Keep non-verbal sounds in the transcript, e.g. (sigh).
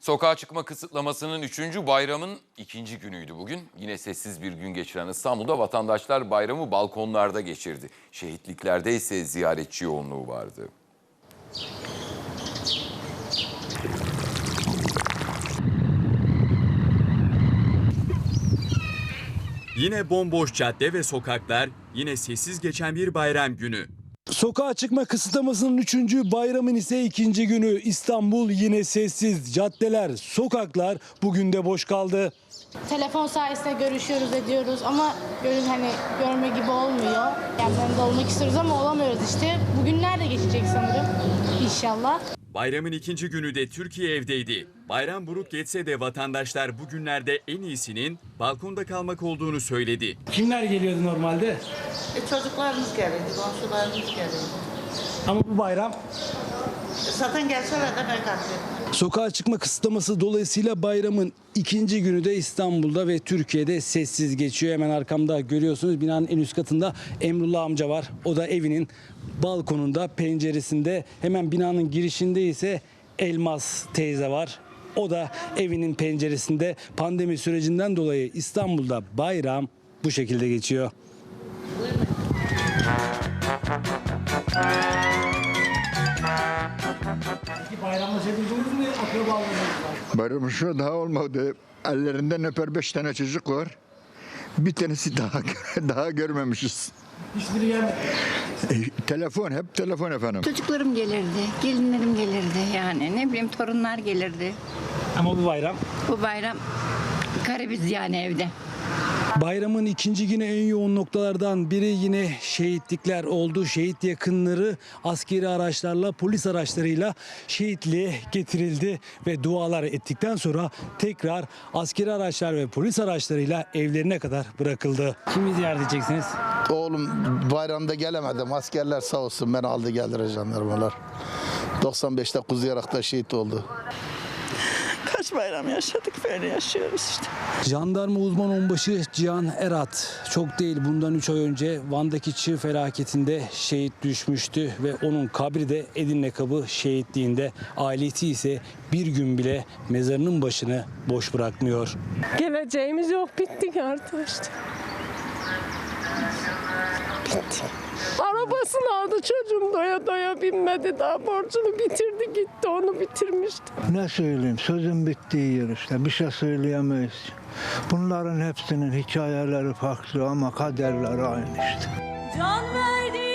Sokağa çıkma kısıtlamasının 3. bayramın ikinci günüydü bugün. Yine sessiz bir gün geçiren İstanbul'da vatandaşlar bayramı balkonlarda geçirdi. Şehitliklerde ise ziyaretçi yoğunluğu vardı. Yine bomboş cadde ve sokaklar, yine sessiz geçen bir bayram günü. Sokağa çıkma kısıtlamasının 3. bayramın ise ikinci günü İstanbul yine sessiz. Caddeler, sokaklar bugün de boş kaldı. Telefon sayesinde görüşüyoruz ediyoruz ama görün hani görme gibi olmuyor. Yanlarında olmak istiyoruz ama olamıyoruz işte. Bugünler de geçecek sanırım İnşallah. Bayramın ikinci günü de Türkiye evdeydi. Bayram buruk geçse de vatandaşlar bugünlerde en iyisinin balkonda kalmak olduğunu söyledi. Kimler geliyordu normalde? E, çocuklarımız gelirdi, komşularımız gelirdi. Ama bu bayram E, zaten gelseler de ben kalkıyorum. Sokağa çıkma kısıtlaması dolayısıyla bayramın ikinci günü de İstanbul'da ve Türkiye'de sessiz geçiyor. Hemen arkamda görüyorsunuz binanın en üst katında Emrullah amca var. O da evinin balkonunda, penceresinde. Hemen binanın girişinde ise Elmas teyze var. O da evinin penceresinde pandemi sürecinden dolayı İstanbul'da bayram bu şekilde geçiyor. Bayramlaşabildiniz mi akrabalarınızla? Bayram şu daha olmadı. Ellerinden öper beş tane çocuk var. Bir tanesi daha (laughs) daha görmemişiz. Hiçbiri gelmedi. E, telefon hep telefon efendim. Çocuklarım gelirdi, gelinlerim gelirdi yani ne bileyim torunlar gelirdi. Ama bu bayram Bu bayram garibiz yani evde. Bayramın ikinci günü en yoğun noktalardan biri yine şehitlikler oldu. Şehit yakınları askeri araçlarla, polis araçlarıyla şehitliğe getirildi ve dualar ettikten sonra tekrar askeri araçlar ve polis araçlarıyla evlerine kadar bırakıldı. Kimi ziyaret edeceksiniz? Oğlum bayramda gelemedim. Askerler sağ olsun beni aldı geldiler jandarmalar. 95'te Kuzyarak'ta şehit oldu. Kaç bayram yaşadık böyle yaşıyoruz işte. Jandarma uzman onbaşı Cihan Erat çok değil bundan 3 ay önce Van'daki çığ felaketinde şehit düşmüştü ve onun kabri de Edirne Kabı şehitliğinde ailesi ise bir gün bile mezarının başını boş bırakmıyor. Geleceğimiz yok bittik artık işte. Bitti. Arabasını aldı çocuğum doya doya binmedi daha borcunu bitirdi gitti onu bitirmişti. Ne söyleyeyim? Sözün bittiği yer işte. Bir şey söyleyemeyiz. Bunların hepsinin hikayeleri farklı ama kaderleri aynı işte. Can ver